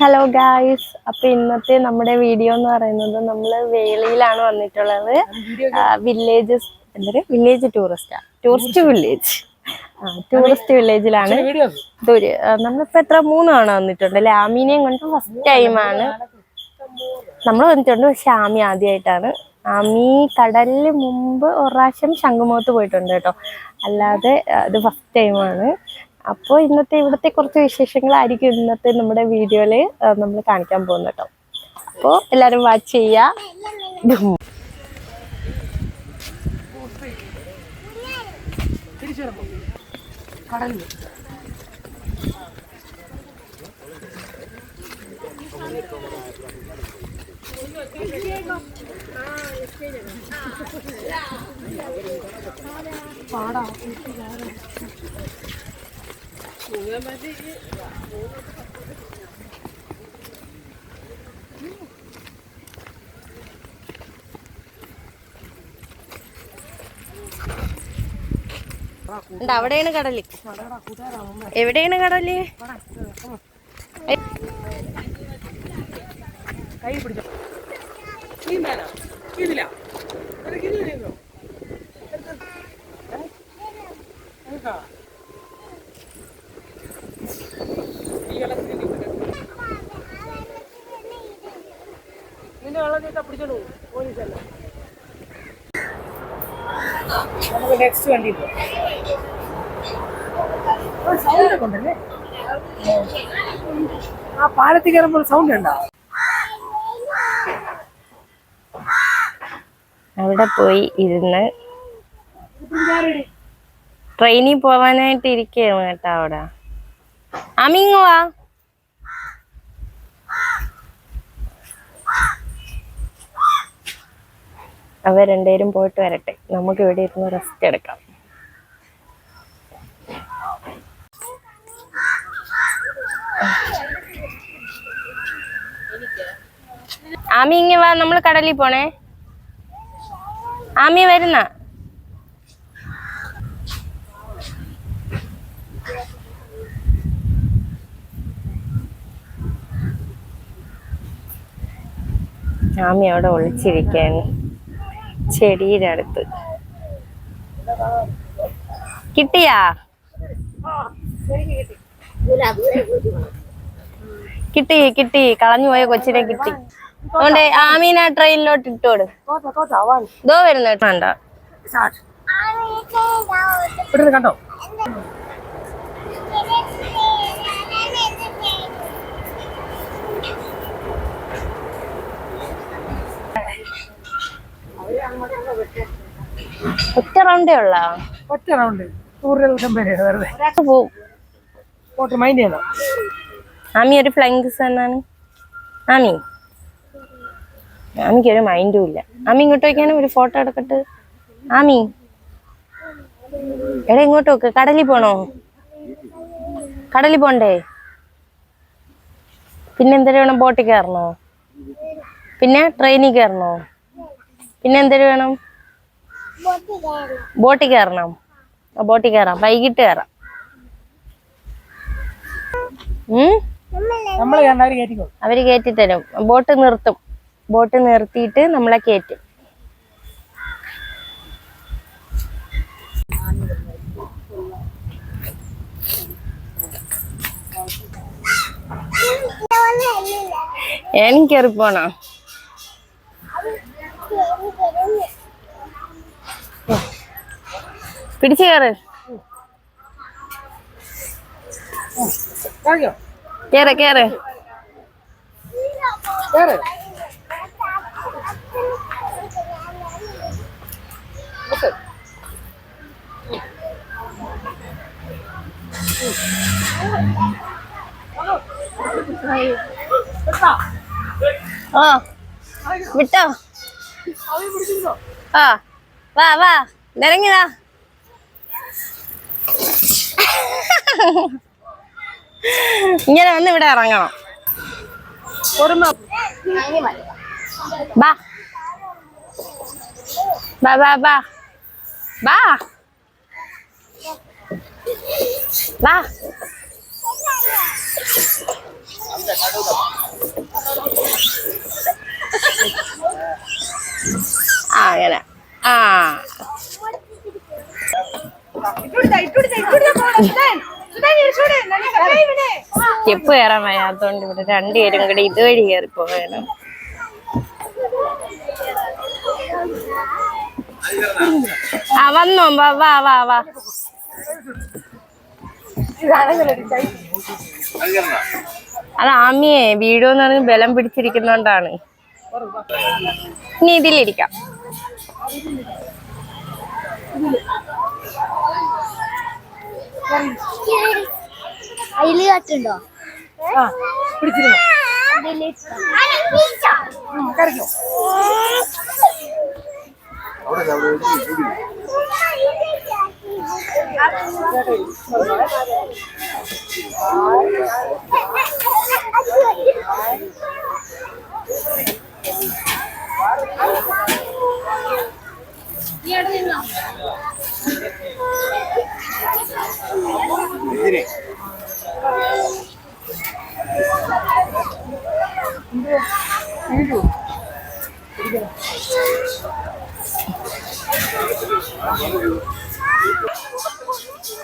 Hello guys അപ്പൊ ഇന്നത്തെ നമ്മുടെ വീഡിയോ എന്ന് പറയുന്നത് നമ്മൾ വേളിയിലാണ് വന്നിട്ടുള്ളത്. വില്ലേജസ് എന്താ വില്ലേജ് ടൂറിസ്റ്റാ ടൂറിസ്റ്റ് വില്ലേജ് ടൂറിസ്റ്റ് വില്ലേജിലാണ് നമ്മളിപ്പോ എത്ര? മൂന്ന് തവണ വന്നിട്ടുണ്ട് അല്ലെ? ആമീനെയും കൊണ്ട് ഫസ്റ്റ് ടൈമാണ് നമ്മൾ വന്നിട്ടുണ്ട് പക്ഷെ ആമി ആദ്യമായിട്ടാണ് ആമി കടലിന് മുമ്പ് ഒരു പ്രാവശ്യം ശംഖുമുഖത്ത് പോയിട്ടുണ്ട് കേട്ടോ. അല്ലാതെ അത് ഇത് ഫസ്റ്റ് ടൈമാണ് അപ്പോൾ ഇന്നത്തെ ഇവിടുത്തെ കുറച്ച് വിശേഷങ്ങളായിരിക്കും ഇന്നത്തെ നമ്മുടെ വീഡിയോയിൽ നമ്മൾ കാണിക്കാൻ പോകുന്നത് കേട്ടോ. അപ്പോൾ എല്ലാവരും വാച്ച് ചെയ്യുക ഉണ്ട് അവിടെയാണ് കടൽ. എവിടെയാണ് കടൽ? കൈ പിടിച്ചോ. നീന്താനാ ഇതില്ല നിനക്ക് ഇത് നീന്തോ ഈ വെള്ളത്തിൽ നിന്റെ വെള്ളത്തിൽ പിടിച്ചോളൂ പോലീസല്ല നമുക്ക് നെക്സ്റ്റ് വണ്ടി സൗണ്ട് ഒക്കെ ഉണ്ടല്ലേ? ആ പാലത്തിൽ കയറുമ്പോൾ സൗണ്ട് ഉണ്ടോ? അവിടെ പോയി ഇരുന്ന് ട്രെയിനിൽ പോവാനായിട്ട് ഇരിക്കുകയാണ് കേട്ടോ അവിടെ. അമിങ്ങ് അവർ രണ്ടുപേരും പോയിട്ട് വരട്ടെ. നമുക്ക് ഇവിടെ ഇരുന്ന് റെസ്റ്റ് എടുക്കാം. ആമി ഇങ്ങ വാ നമ്മൾ കടലിൽ പോണേ. ആമി വരുന്ന. ആമി അവിടെ ഒളിച്ചിരിക്കാണ്. ചെടിയുടെ അടുത്ത് കിട്ടിയാ? കിട്ടി കിട്ടി. കളഞ്ഞു പോയ കൊച്ചിനെ കിട്ടി. അതുകൊണ്ട് ആമീന ട്രെയിനിലോട്ട് ഇട്ടോട്. ഇതോ വരുന്ന. കണ്ട കണ്ടോ? റൗണ്ടേ ഉള്ള? ഒറ്റ റൗണ്ട് നൂറ് കമ്പനി വെറുതെ. പോവും പോട്ട് മൈൻഡ് ചെയ്യണം. ആമി ഒരു ഫ്ലൈങ് കിസ് എന്നാണ്. ആമി ആമിക്ക് ഒരു മൈൻഡും ഇല്ല. ആമി ഇങ്ങോട്ട് വയ്ക്കാനും ഒരു ഫോട്ടോ എടുക്കട്ട് ആമി എടാ ഇങ്ങോട്ട് നോക്ക്. കടലിൽ പോണോ? കടലിൽ പോണ്ടേ? പിന്നെ എന്തൊരു വേണം ബോട്ടിൽ കയറണോ? പിന്നെ ട്രെയിനിൽ കയറണോ? പിന്നെ എന്തൊരു വേണം? ബോട്ടിൽ കയറണം. ബോട്ടിൽ കയറാം. വൈകിട്ട് കയറാം. അവർ കയറ്റി തരും. ബോട്ട് നിർത്തും. ബോട്ട് നിർത്തിയിട്ട് നമ്മളെ കയറ്റും എനിക്ക് കയറി പോണോ. പിടിച്ചു കയറ് കേറ് കേറ്. ഓ വിട്ടോ. ആ വാ വാ. നിരങ്ങി വാ. ഇങ്ങനെ വന്ന് ഇവിടെ ഇറങ്ങണം. അങ്ങനെ. ആ. സ്റ്റെപ്പ് കയറാൻ വയ്യാത്തോണ്ട് ഇവിടെ രണ്ടുപേരും കൂടെ ഇതുവഴി കയറി പോവേണം ആ വന്നോ വാ വാ വാ വാ. അത് ആമിയെ വീഡിയോ എന്ന് പറഞ്ഞ് ബലം പിടിച്ചിരിക്കുന്നോണ്ടാണ്. ഇനി ഇതിലിരിക്കാം. അതിൽ കാറ്റുണ്ടോ? ആ പിടിച്ചിരുന്നു? കരയ്ക്കോ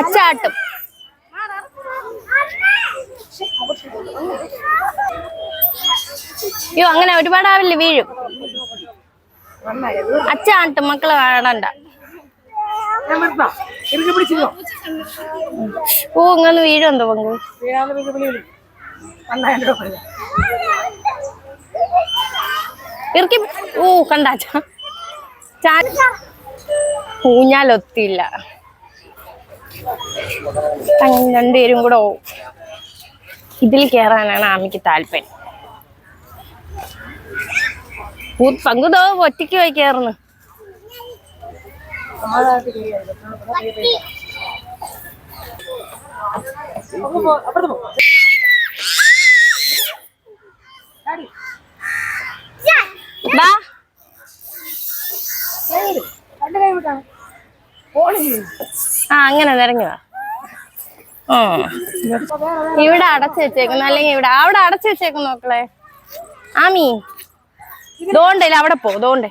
അച്ചാട്ടും. അയ്യോ അങ്ങനെ ഒരുപാട് ആവില്ല വീഴും. അച്ചാട്ടും മക്കളെ വേണണ്ട ഓ ഇങ്ങനെ വീഴും എന്തോ പങ്കു. വീരാന്ന് ഇറക്കി. ഓ കണ്ട. ഊഞ്ഞാലൊത്തില്ല രണ്ടുപേരും കൂടെ ഇതിൽ കയറാനാണ് ആമിക്ക് താല്പര്യം. പങ്കുതോ ഒറ്റയ്ക്ക് പോയി കയറുന്നു അപ്പുറത്ത് പോ ഡാഡി ബാ കൈ വിട്. രണ്ട് കൈ വിട്ടാണ് ഫോണിൽ ആ അങ്ങനെ നിറഞ്ഞതാ ഇവിടെ അടച്ചു വെച്ചേക്കുന്നു അല്ലെങ്കിൽ ഇവിടെ അവിടെ അടച്ചു വെച്ചേക്കുന്നു നോക്കളെ ആമി ദോണ്ടല്ലേ അവിടെ പോ ദോണ്ടേ.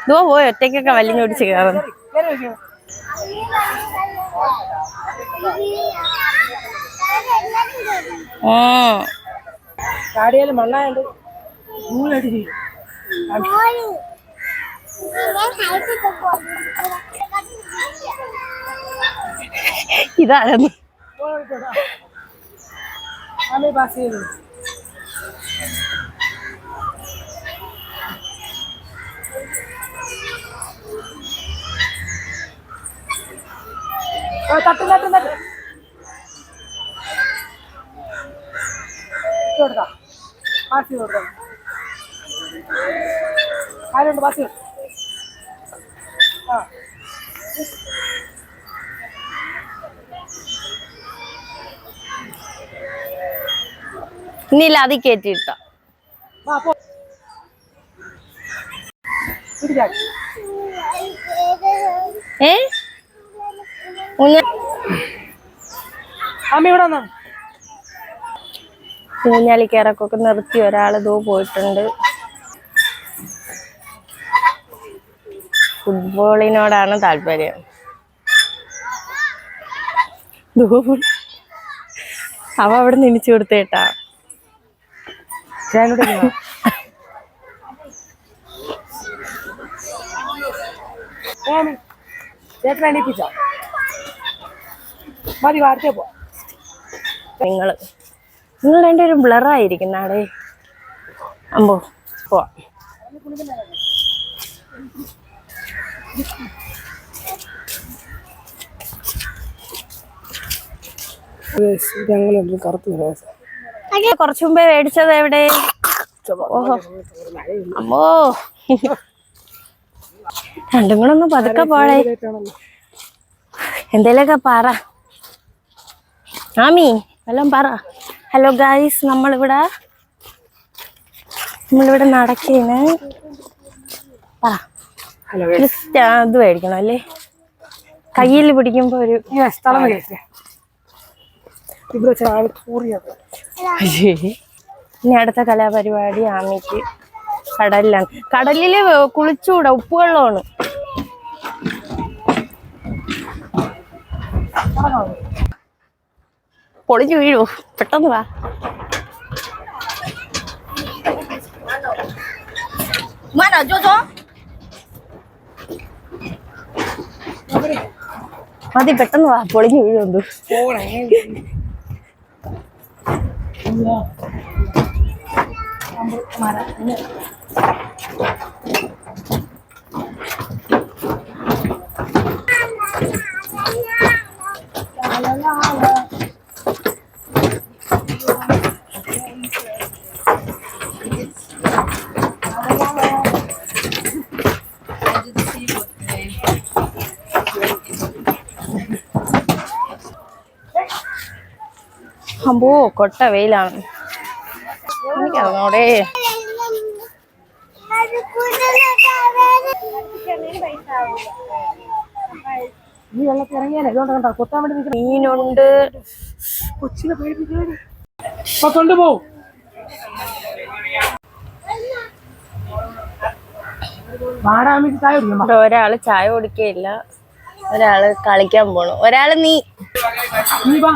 ഇതോ പോയി ഒറ്റയ്ക്കൊക്കെ വലിഞ്ഞോടിച്ച് കയറുന്നു ഉം. ചാടിയാലും മണ്ണായുണ്ട് ആമേ പാസ് ചെയ്തു. തട്ട് തട്ട് തട്ട്. കൊടുക്കാം. പാസ് കൊടുക്കാം. ആരുണ്ട് പാസ് ആ. ഇനിയില്ല അത് കയറ്റിയിട്ട ഏ? അമ്മ ഇവിടെ വന്നാ? നിർത്തി ഒരാൾ ദോ പോയിട്ടുണ്ട്. ഫുട്ബോളിനോടാണ് താല്പര്യം. അവ അവിടെ നിന്നിച്ചു കൊടുത്തേട്ടാ ചേട്ടനെ എണീപ്പിച്ചോ? മതി വാർത്തേ പോ. നിങ്ങൾ. നിങ്ങൾ രണ്ടുപേരും ബ്ലറായിരിക്കുന്നാടേ അമ്പോ പോവാം കുറച്ചു മുമ്പേ മേടിച്ചത് എവിടെ? ഓഹോ. അമ്മോ രണ്ടും കൂടെ ഒന്ന് പതുക്കെ പോളെ എന്തേലൊക്കെ പറ. ആമി. വല്ലതും പറ. ഹലോ ഗായ്സ് നമ്മളിവിടെ നമ്മളിവിടെ നടക്കേന് പറ. ഇത് മേടിക്കണം അല്ലേ? കയ്യിൽ പിടിക്കുമ്പോ ഒരു സ്ഥലം ഇനി അടുത്ത കലാപരിപാടി ആമിക്ക് കടലിലാണ്. കടലിൽ കുളിച്ചുകൂടാ ഉപ്പുവെള്ളമാണ് പൊളിഞ്ഞു വീഴൂ പെട്ടെന്ന് വാ. മതി പെട്ടെന്ന് വാ. പൊളിഞ്ഞു വീഴുണ്ട് അമ്പോ കൊട്ട വെയിലാണ്. എനിക്കറിഞ്ഞോടേ നീ വെള്ളത്തിൽ ഇറങ്ങിയാലേ അതുകൊണ്ട് കണ്ടോ കൊത്താൻ വേണ്ടി മീനുണ്ട്. കൊച്ചിനെ കുടിക്കാം ഇവിടെ ഒരാൾ ചായ കുടിക്കയില്ല. ഒരാൾ കളിക്കാൻ പോണു. ഒരാൾ നീ. നീ വാ.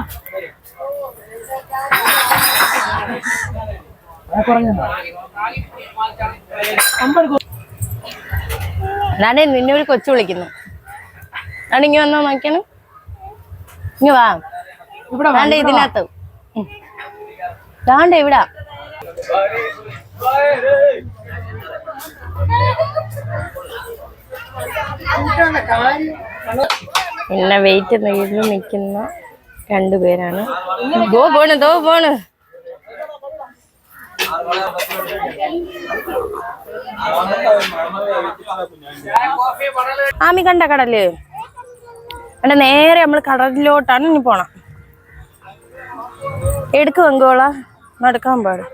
കൊ- നിന്നെ ഒരു കൊച്ചു വിളിക്കുന്നു. അതാണ് ഇങ്ങ വന്നോ നോക്കിയാണ്. ഇങ്ങ വാ. വാ. ഇതിനകത്ത്. ഉം. ദാണ്ടെ ഇവിടാ. പിന്നെ വെയിറ്റ് നീണ്ടു നിൽക്കുന്ന രണ്ടുപേരാണ്. ദോ പോണ് ദോ പോണ്. ആമി കണ്ട കടൽ? കണ്ട നേരെ നമ്മൾ കടലിലോട്ടാണ് ഇനി പോണം. എടുക്ക് വെങ്കോള നടക്കാൻ പാടും.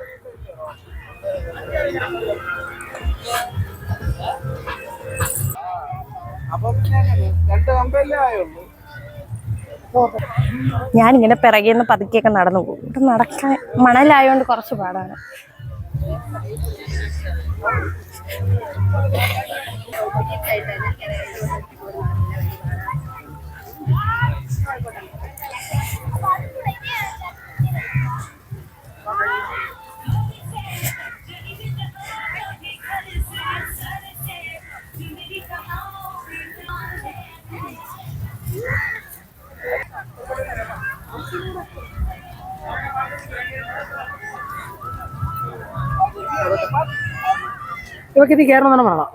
ഞാനിങ്ങനെ പിറകിൽ നിന്ന് പതുക്കിയൊക്കെ നടന്നു പോകും. ഇവിടെ നടക്കാൻ മണലായോണ്ട് കുറച്ച് പാടാണ്. ഇവക്ക് ഇത് കയറണം തന്നെ വേണം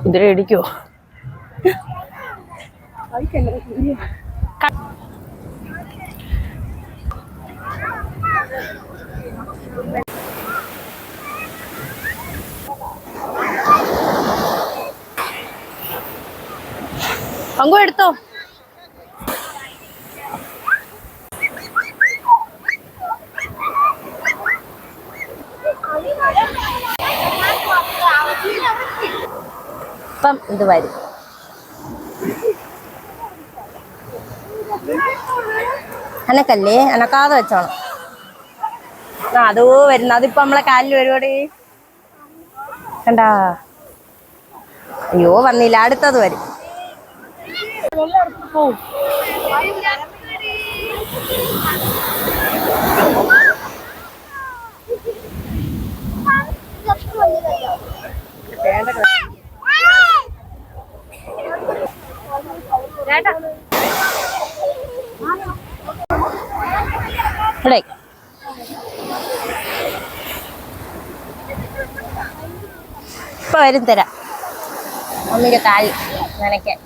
കുതിര ഇടിക്കോ? പങ്കു എടുത്തോ? ഇത് വരും. അനക്കല്ലേ? അനക്കാതെ വെച്ചോണം. അതോ വരുന്നു അതിപ്പോ നമ്മളെ കാലിൽ വരുവോടെ? കണ്ടാ? അയ്യോ വന്നില്ല. അടുത്തത് വരും. ഇവിടെ. ഇപ്പൊ വരും തരാം. ഒന്നിന്റെ കാൽ നനയ്ക്കാൻ.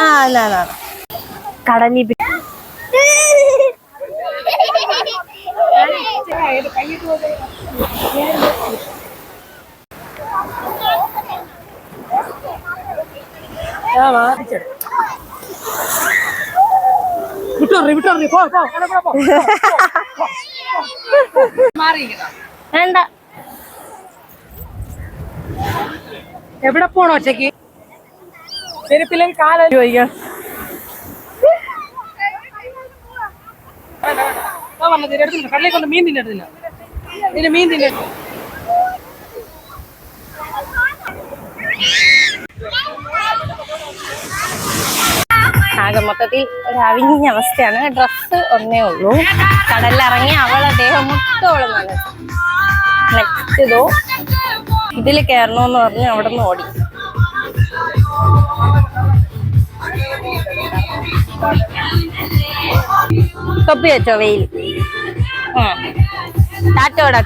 ആ എന്നാ എന്നാ കടലിൽ പി- വിട്ടോറി വിട്ടോറി പോ പോ അവിടെ പോ, പോ മാറിയിരിക്കണം വേണ്ട. എവിടെ പോണോ ഒറ്റയ്ക്ക്? ചെരുപ്പില്ലെങ്കിൽ കാലം ചോദിക്കാം കടലിൽ കൊണ്ട് മീൻ തിന്നെടുത്തില്ല ഇതിന് മീൻ തിന്നെ ആകെ മൊത്തത്തിൽ ഒരു അവിഞ്ഞ അവസ്ഥയാണ്. ഡ്രസ്സ് ഒന്നേ ഉള്ളൂ. കടലിലിറങ്ങി അവളെ ദേഹം മുത്തോളം നെക്സ്റ്റ് ഇതോ ഇതിൽ കയറണമെന്ന് പറഞ്ഞ് അവിടെ നിന്ന് ഓടി. തൊപ്പി വെച്ചോ വെയിൽ. ടാറ്റോട്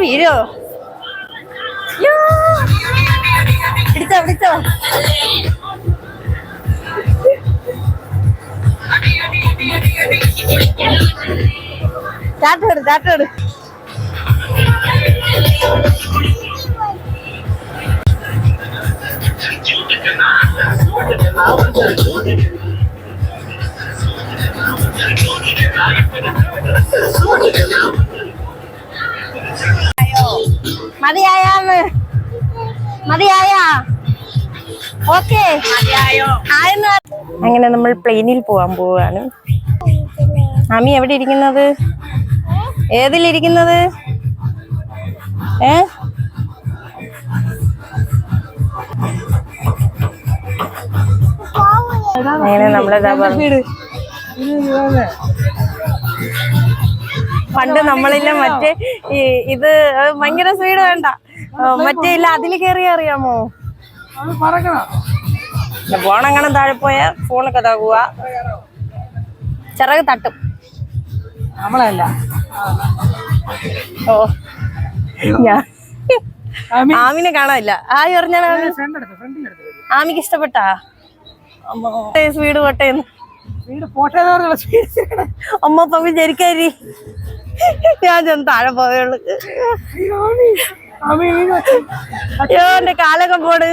വീഴോ. യ്യോ. പിടിച്ചോ പിടിച്ചോ ടാറ്റോട് ടാറ്റോട് മതിയായാന്ന് മതിയായ ഓക്കെ. അങ്ങനെ നമ്മൾ പ്ലെയിനിൽ പോവാൻ പോവാണ്. ആമി എവിടെ ഇരിക്കുന്നത്? ഏതിലിരിക്കുന്നത്? ഏ? അങ്ങനെ നമ്മളെന്താ പറഞ്ഞു പണ്ട് നമ്മളില്ല മറ്റേ ഈ ഇത് ഭയങ്കര സ്പീഡ് വേണ്ട. മറ്റേ ഇല്ല അതിൽ കയറി അറിയാമോ? അത് പറക്കണം താഴെ പോയ ഫോണൊക്കെ തകുക ചിറക് തട്ടും. നമ്മളല്ല. ഓ. ഞാൻ ആമി. ആമിനെ കാണാനില്ല. ആയി പറഞ്ഞാൽ ആമിക്ക് ഇഷ്ടപ്പെട്ടാ? സ്പീഡ് പോട്ടേന്ന്. വീട് പോട്ടെ അമ്മ അപ്പം വിചാരിക്കാരി. ഞാൻ ചെന്ന് താഴെ പോയുള്ളു ആമി. ആമി വീട് വെച്ച്. അയ്യോ എന്റെ കാലൊക്കെ പോട്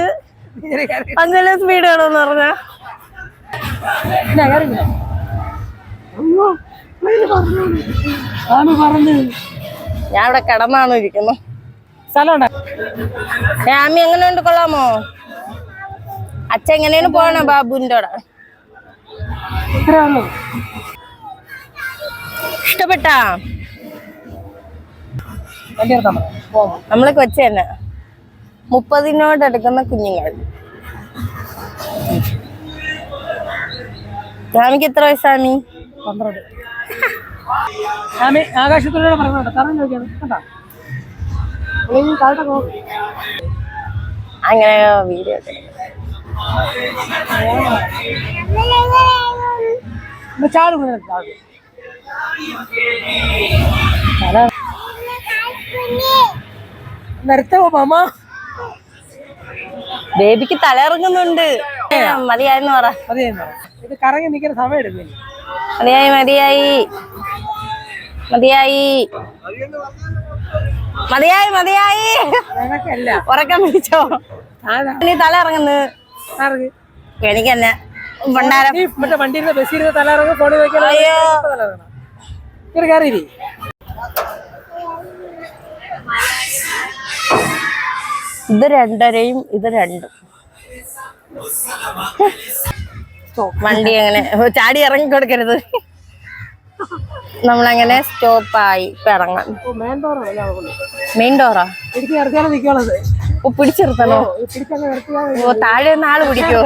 അങ്ങനെ സ്പീഡ് വേണമെന്ന് പറഞ്ഞ? ഞാൻ ഇവിടെ കിടന്നാണ് ഇരിക്കുന്നു സ്ഥലമുണ്ട്. രാമി എങ്ങനെ ഉണ്ട് കൊള്ളാമോ? അച്ഛൻ എങ്ങനെയാണ് പോണ ബാബുവിന്റെ അവിടെ? ഇഷ്ടപ്പെട്ടാ? നമ്മളെ കൊച്ചു തന്നെ മുപ്പതിനോട് എടുക്കുന്ന കുഞ്ഞുങ്ങൾ ആമിക്ക് എത്ര വയസ്സാമി പന്ത്രണ്ട് ആകാശത്തിലൂടെ പറഞ്ഞോട്ടെ കാരണം താഴോട്ട് അങ്ങനെ വീഡിയോ ചാടും നിർത്തവോ മാമ ബേബിക്ക് തലയിറങ്ങുന്നുണ്ട് മതിയായെന്ന് പറ. ഇത് കറങ്ങി നിൽക്കുന്ന സമയം എടുക്കില്ല? മതിയായി മതിയായി. മതിയായി. മതിയായി മതിയായി. ഉറക്കം പിടിച്ചോ. നീ തല ഇറങ്ങുന്നു എനിക്ക് തന്നെ വണ്ടിയിൽ ബസ്സിൽ തല ഇറങ്ങും ഫോണിൽ അയ്യോ. കയറിയില്ലേ ഇത് രണ്ടരയും ഇത് രണ്ടും. വണ്ടി അങ്ങനെ ചാടി ഇറങ്ങി കൊടുക്കരുത്. നമ്മളങ്ങനെ സ്റ്റോപ്പായി ഇപ്പൊ ഇറങ്ങാം മെയിൻ ഡോറാ പിടിച്ചിരുത്തണോ? ഓ താഴെ ഒന്ന് ആൾ പിടിക്കോ.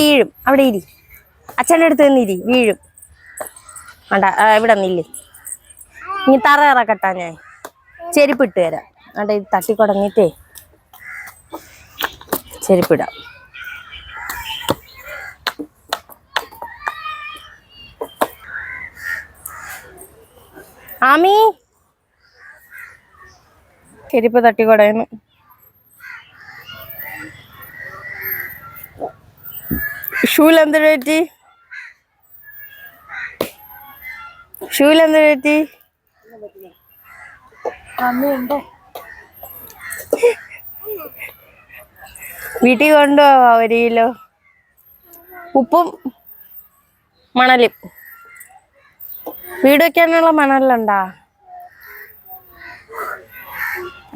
വീഴും അവിടെ ഇരി. അച്ഛന്റെ അടുത്ത് നിന്നിരി വീഴും. വേണ്ട ഇവിടെ നിന്നില്ലേ ഇനി തറ ഇറക്കട്ടാ ഞാൻ. ചെരുപ്പിട്ട് തരാം. വേണ്ട ഇത് തട്ടിക്കുടങ്ങിട്ടേ ചെരുപ്പിടാം. ആമി? ചെരുപ്പ് തട്ടിക്കുടയുന്നു ഷൂലെന്തിനു പറ്റി? ഷൂൽ എന്ത് പറ്റി വീട്ടിൽ കൊണ്ടുപോവാ ഒരു കിലോ ഉപ്പും മണലും. വീട് വെക്കാനുള്ള മണലുണ്ടാ?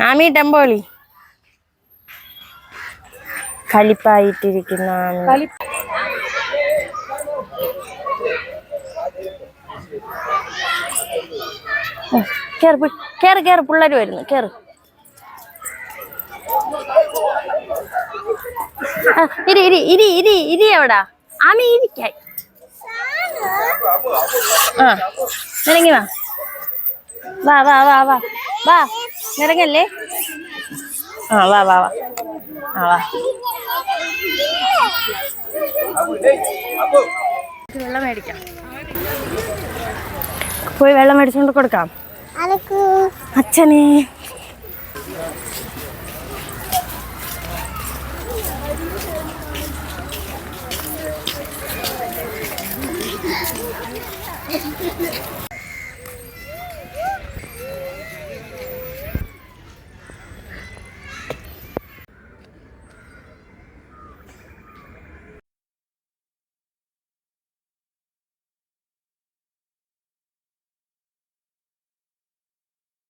ആമി ടെമ്പോളി. കലിപ്പായിട്ടിരിക്കുന്ന കേറ്. കേറ് കേറ് പിള്ളേര് വരുന്നു കേറ്. ഇരി ഇരി ഇരി ഇരി ഇരി എവിടാ? ആമി ഇരിക്കായി. ആ നിരങ്ങി വാ. വാ വാ വാ വാ. വാ നിരങ്ങല്ലേ? ആ വാ വാ വാ. ആ വാ. വെള്ളം മേടിക്കാം. പോയി വെള്ളം മേടിച്ചുകൊണ്ട് കൊടുക്കാം. അച്ഛനെ.